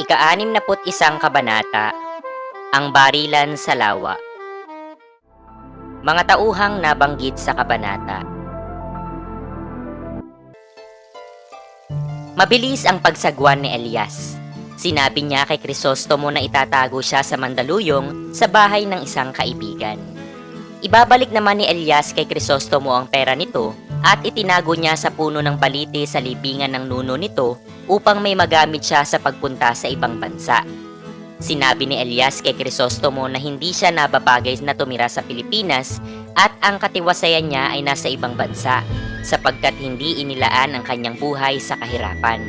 Ika-anim na put isang kabanata, ang barilan sa lawa. Mga tauhang nabanggit sa kabanata. Mabilis ang pagsagwan ni Elias. Sinabi niya kay Crisostomo na itatago siya sa Mandaluyong sa bahay ng isang kaibigan. Ibabalik naman ni Elias kay Crisostomo ang pera nito at itinago niya sa puno ng balite sa libingan ng nuno nito upang may magamit siya sa pagpunta sa ibang bansa. Sinabi ni Elias kay Crisostomo na hindi siya nababagay na tumira sa Pilipinas at ang katiwasayan niya ay nasa ibang bansa sapagkat hindi inilaan ang kanyang buhay sa kahirapan.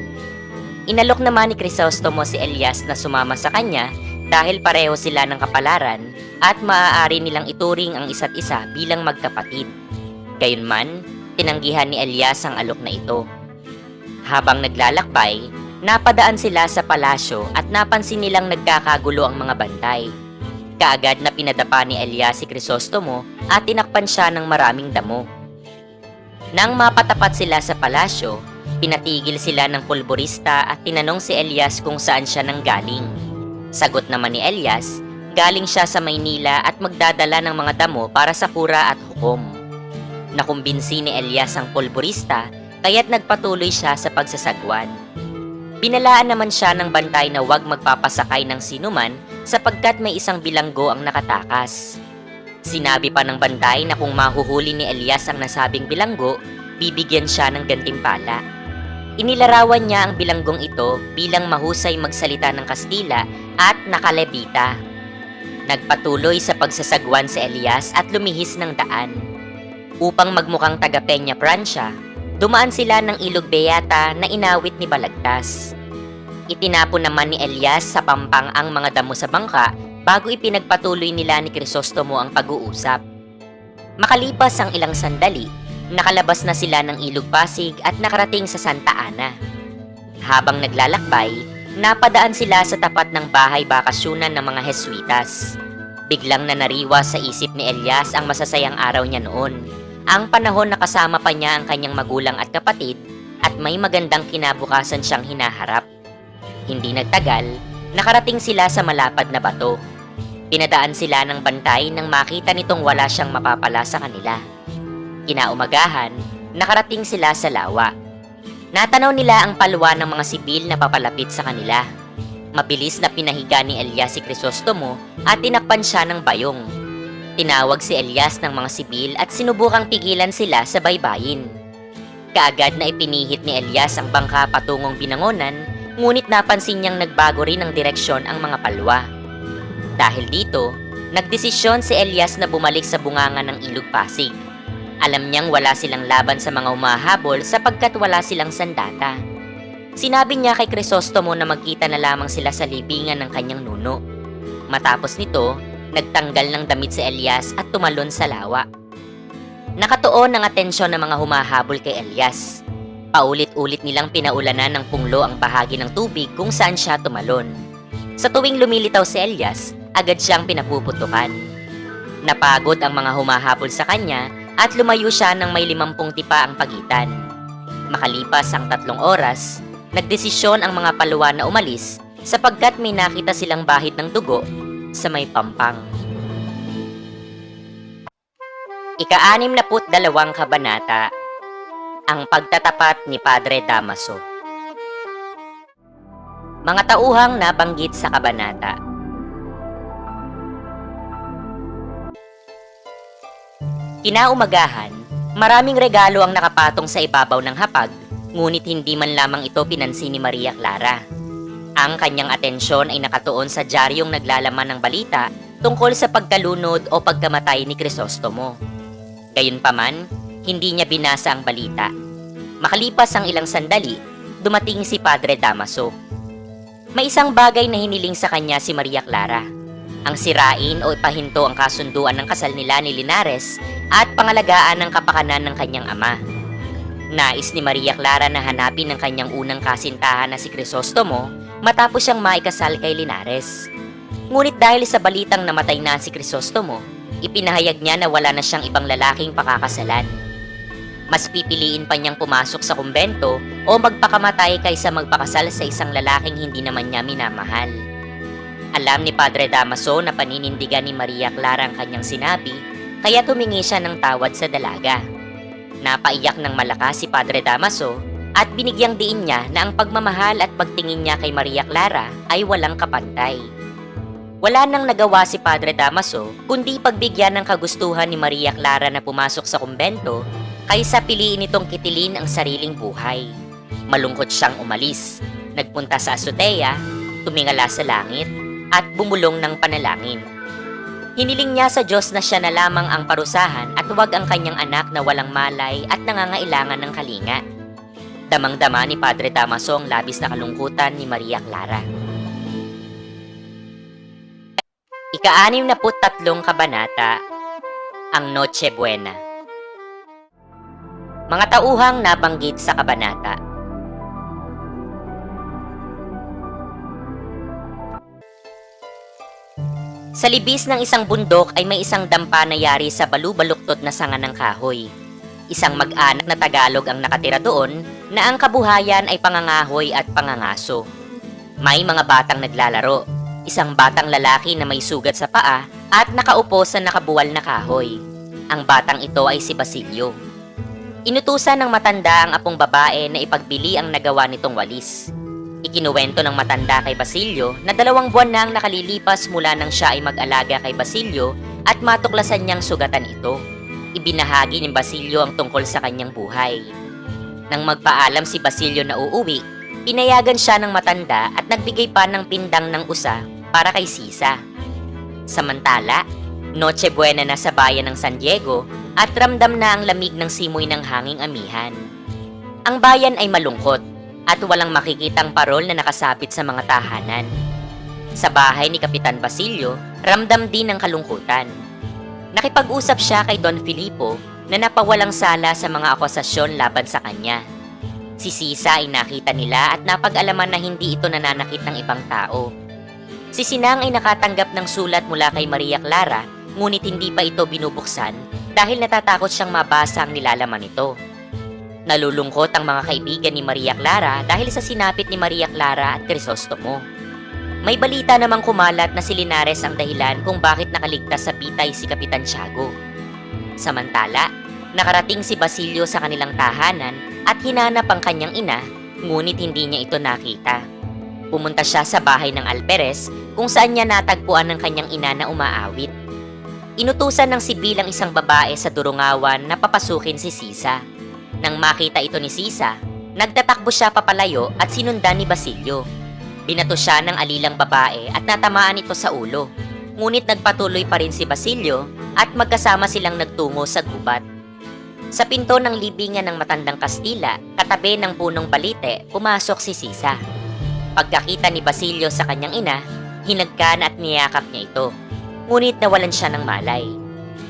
Inalok naman ni Crisostomo si Elias na sumama sa kanya dahil pareho sila ng kapalaran at maaari nilang ituring ang isa't isa bilang magkapatid. Gayunman, tinanggihan ni Elias ang alok na ito. Habang naglalakbay, napadaan sila sa palasyo at napansin nilang nagkakagulo ang mga bantay. Kaagad na pinadapa ni Elias si Crisostomo at tinakpan siya ng maraming damo. Nang mapatapat sila sa palasyo, pinatigil sila ng pulburista at tinanong si Elias kung saan siya nanggaling. Sagot naman ni Elias, galing siya sa Maynila at magdadala ng mga damo para sa kura at hukom. Nakumbinsi ni Elias ang pulburista kaya't nagpatuloy siya sa pagsasagwan. Binalaan naman siya ng bantay na huwag magpapasakay ng sinuman sapagkat may isang bilanggo ang nakatakas. Sinabi pa ng bantay na kung mahuhuli ni Elias ang nasabing bilanggo, bibigyan siya ng gantimpala. Inilarawan niya ang bilanggong ito bilang mahusay magsalita ng Kastila at nakalebita. Nagpatuloy sa pagsasagwan si Elias at lumihis ng daan. Upang magmukhang taga Peña Francia, dumaan sila ng ilog Beata na inawit ni Balagtas. Itinapon naman ni Elias sa pampang ang mga damo sa bangka bago ipinagpatuloy nila ni Crisostomo ang pag-uusap. Makalipas ang ilang sandali, nakalabas na sila ng ilog Pasig at nakarating sa Santa Ana. Habang naglalakbay, napadaan sila sa tapat ng bahay bakasyunan ng mga Heswitas. Biglang nanariwa sa isip ni Elias ang masasayang araw niya noon. Ang panahon na kasama pa niya ang kanyang magulang at kapatid at may magandang kinabukasan siyang hinaharap. Hindi nagtagal, nakarating sila sa malapad na bato. Pinadaan sila ng bantay nang makita nitong wala siyang mapapala sa kanila. Kinaumagahan, nakarating sila sa lawa. Natanaw nila ang palwa ng mga sibil na papalapit sa kanila. Mabilis na pinahiga ni Elias si Crisostomo at tinakpan siya ng bayong. Tinawag si Elias ng mga sibil at sinubukang pigilan sila sa baybayin. Kaagad na ipinihit ni Elias ang bangka patungong binangonan, ngunit napansin niyang nagbago rin ng direksyon ang mga palwa. Dahil dito, nagdesisyon si Elias na bumalik sa bunganga ng Ilog Pasig. Alam niyang wala silang laban sa mga umahabol sapagkat wala silang sandata. Sinabi niya kay Crisostomo na magkita na lamang sila sa libingan ng kanyang nuno. Matapos nito, nagtanggal ng damit si Elias at tumalon sa lawa. Nakatuon ang atensyon ng mga humahabol kay Elias. Paulit-ulit nilang pinaulanan ng punglo ang bahagi ng tubig kung saan siya tumalon. Sa tuwing lumilitaw si Elias, agad siyang pinapuputukan. Napagod ang mga humahabol sa kanya at lumayo siya ng may limampung tipa ang pagitan. Makalipas ang tatlong oras, nagdesisyon ang mga paluwa na umalis sapagkat may nakita silang bahid ng dugo sa may pampang. Ika-anim na put dalawang kabanata, ang pagtatapat ni Padre Damaso. Mga tauhang nabanggit sa kabanata. Kinaumagahan, maraming regalo ang nakapatong sa ibabaw ng hapag, ngunit hindi man lamang ito pinansin ni Maria Clara. Ang kanyang atensyon ay nakatuon sa diaryong naglalaman ng balita tungkol sa pagkalunod o pagkamatay ni Crisostomo. Gayunpaman, hindi niya binasa ang balita. Makalipas ang ilang sandali, dumating si Padre Damaso. May isang bagay na hiniling sa kanya si Maria Clara. Ang sirain o ipahinto ang kasunduan ng kasal nila ni Linares at pangalagaan ng kapakanan ng kanyang ama. Nais ni Maria Clara na hanapin ang kanyang unang kasintahan na si Crisostomo matapos siyang maikasal kay Linares. Ngunit dahil sa balitang namatay na si Crisostomo, ipinahayag niya na wala na siyang ibang lalaking pakakasalan. Mas pipiliin pa niyang pumasok sa kumbento o magpakamatay kaysa magpakasal sa isang lalaking hindi naman niya minamahal. Alam ni Padre Damaso na paninindigan ni Maria Clara ang kanyang sinabi, kaya tumingi siya ng tawad sa dalaga. Napaiyak ng malakas si Padre Damaso at binigyang diin niya na ang pagmamahal at pagtingin niya kay Maria Clara ay walang kapantay. Wala nang nagawa si Padre Damaso kundi pagbigyan ng kagustuhan ni Maria Clara na pumasok sa kumbento kaysa piliin itong kitilin ang sariling buhay. Malungkot siyang umalis, nagpunta sa azotea, tumingala sa langit, at bumulong ng panalangin. Hiniling niya sa Diyos na siya na lamang ang parusahan at huwag ang kanyang anak na walang malay at nangangailangan ng kalinga. Damang-dama ni Padre Damaso ang labis na kalungkutan ni Maria Clara. Ika-anim na tatlong kabanata, ang Noche Buena. Mga tauhang nabanggit sa kabanata. Sa libis ng isang bundok ay may isang dampa na yari sa balubaluktot na sanga ng kahoy. Isang mag-anak na Tagalog ang nakatira doon na ang kabuhayan ay pangangahoy at pangangaso. May mga batang naglalaro, isang batang lalaki na may sugat sa paa at nakaupo sa nakabuwal na kahoy. Ang batang ito ay si Basilio. Inutusan ng matanda ang apong babae na ipagbili ang nagawa nitong walis. Ikinuwento ng matanda kay Basilio na dalawang buwan na ang nakalilipas mula nang siya ay mag-alaga kay Basilio at matuklasan niyang sugatan ito. Ibinahagi ni Basilio ang tungkol sa kanyang buhay. Nang magpaalam si Basilio na uuwi, pinayagan siya ng matanda at nagbigay pa ng pindang ng usa para kay Sisa. Samantala, Noche Buena na sa bayan ng San Diego at ramdam na ang lamig ng simoy ng hanging amihan. Ang bayan ay malungkot at walang makikitang parol na nakasapit sa mga tahanan. Sa bahay ni Kapitan Basilio, ramdam din ang kalungkutan. Nakipag-usap siya kay Don Filipo na napawalang sala sa mga akusasyon laban sa kanya. Si Sisa ay nakita nila at napag-alaman na hindi ito nananakit ng ibang tao. Si Sinang ay nakatanggap ng sulat mula kay Maria Clara ngunit hindi pa ito binubuksan dahil natatakot siyang mabasa ang nilalaman nito. Nalulungkot ang mga kaibigan ni Maria Clara dahil sa sinapit ni Maria Clara at Crisostomo. May balita namang kumalat na si Linares ang dahilan kung bakit nakaligtas sa pitay si Kapitan Tiago. Samantala, nakarating si Basilio sa kanilang tahanan at hinanap ang kanyang ina, ngunit hindi niya ito nakita. Pumunta siya sa bahay ng Alperes kung saan niya natagpuan ng kanyang ina na umaawit. Inutusan ng sibilang isang babae sa Durungawan na papasukin si Sisa. Nang makita ito ni Sisa, nagtatakbo siya papalayo at sinundan ni Basilio. Binato siya ng alilang babae at natamaan ito sa ulo. Ngunit nagpatuloy pa rin si Basilio at magkasama silang nagtungo sa gubat. Sa pinto ng libingan ng matandang Kastila, katabi ng punong balite, pumasok si Sisa. Pagkakita ni Basilio sa kanyang ina, hinagkan at niyakap niya ito. Ngunit nawalan siya ng malay.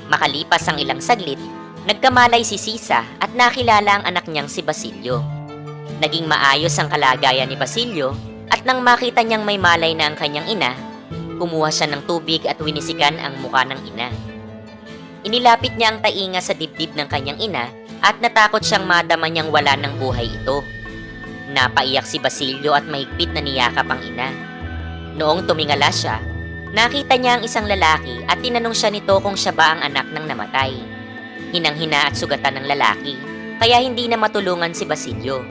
Makalipas ang ilang saglit, nagkamalay si Sisa at nakilala ang anak niyang si Basilio. Naging maayos ang kalagayan ni Basilio at nang makita niyang may malay na ang kanyang ina, kumuha siya ng tubig at winisikan ang muka ng ina. Inilapit niya ang tainga sa dibdib ng kanyang ina at natakot siyang madama niyang wala ng buhay ito. Napaiyak si Basilio at mahigpit na niyakap ang ina. Noong tumingala siya, nakita niya ang isang lalaki at tinanong siya nito kung siya ba ang anak ng namatay. Hinang-hina at sugatan ng lalaki, kaya hindi na matulungan si Basilio.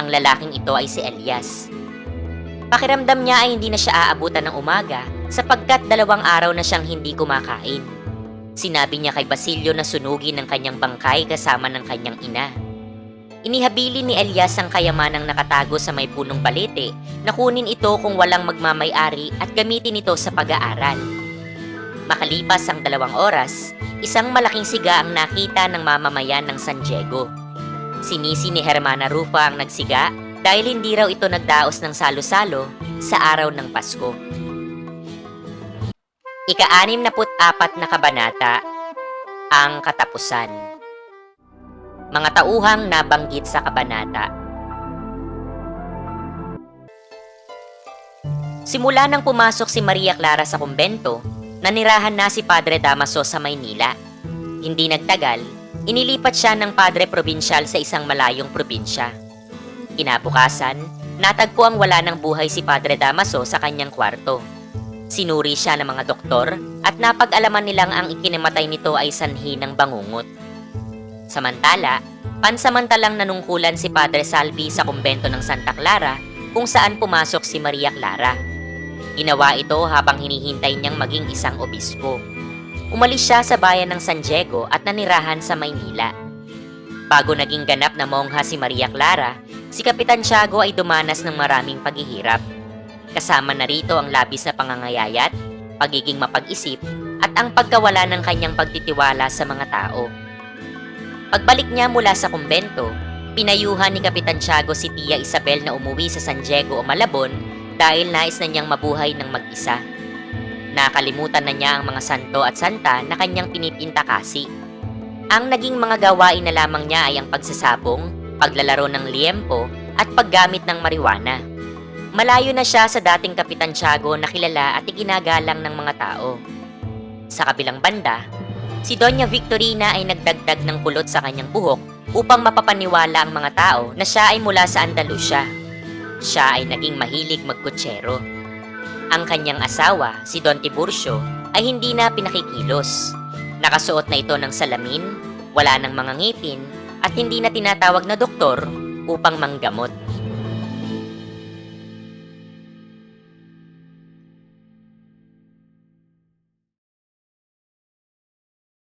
Ang lalaking ito ay si Elias. Pakiramdam niya ay hindi na siya aabutan ng umaga sapagkat dalawang araw na siyang hindi kumakain. Sinabi niya kay Basilio na sunugin ng kanyang bangkay kasama ng kanyang ina. Inihabili ni Elias ang kayamanang nakatago sa may punong balete na kunin ito kung walang magmamay-ari at gamitin ito sa pag-aaral. Makalipas ang dalawang oras, isang malaking siga ang nakita ng mamamayan ng San Diego. Sinisi ni Hermana Rufa ang nagsiga dahil hindi raw ito nagdaos ng salo-salo sa araw ng Pasko. Ika-anim na apat na kabanata, ang katapusan. Mga tauhang nabanggit sa kabanata. Simula nang pumasok si Maria Clara sa kumbento, nanirahan na si Padre Damaso sa Maynila. Hindi nagtagal, Inilipat siya ng padre probinsyal sa isang malayong probinsya. Kinabukasan, natagpo ang wala ng buhay si Padre Damaso sa kanyang kwarto. Sinuri siya ng mga doktor at napag-alaman nilang ang ikinimatay nito ay sanhi ng bangungot. Samantala, pansamantalang nanungkulan si Padre Salvi sa kumbento ng Santa Clara kung saan pumasok si Maria Clara. Ginawa ito habang hinihintay niyang maging isang obispo. Umalis siya sa bayan ng San Diego at nanirahan sa Maynila. Bago naging ganap na mongha si Maria Clara, si Kapitan Tiago ay dumanas ng maraming paghihirap. Kasama na rito ang labis na pangangayayat, pagiging mapag-isip, at ang pagkawala ng kanyang pagtitiwala sa mga tao. Pagbalik niya mula sa kumbento, pinayuhan ni Kapitan Tiago si Tia Isabel na umuwi sa San Diego o Malabon dahil nais na niyang mabuhay ng mag-isa. Nakalimutan na niya ang mga santo at santa na kanyang pinipinta kasi. Ang naging mga gawain na lamang niya ay ang pagsasabong, paglalaro ng liempo, at paggamit ng marijuana. Malayo na siya sa dating Kapitan Tiago na kilala at iginagalang ng mga tao. Sa kabilang banda, si Doña Victorina ay nagdagdag ng kulot sa kanyang buhok upang mapapaniwala ang mga tao na siya ay mula sa Andalusia. Siya ay naging mahilig magkutsero. Ang kanyang asawa, si Don Tiburcio, ay hindi na pinakikilos. Nakasuot na ito ng salamin, wala ng mga ngipin, at hindi na tinatawag na doktor upang manggamot.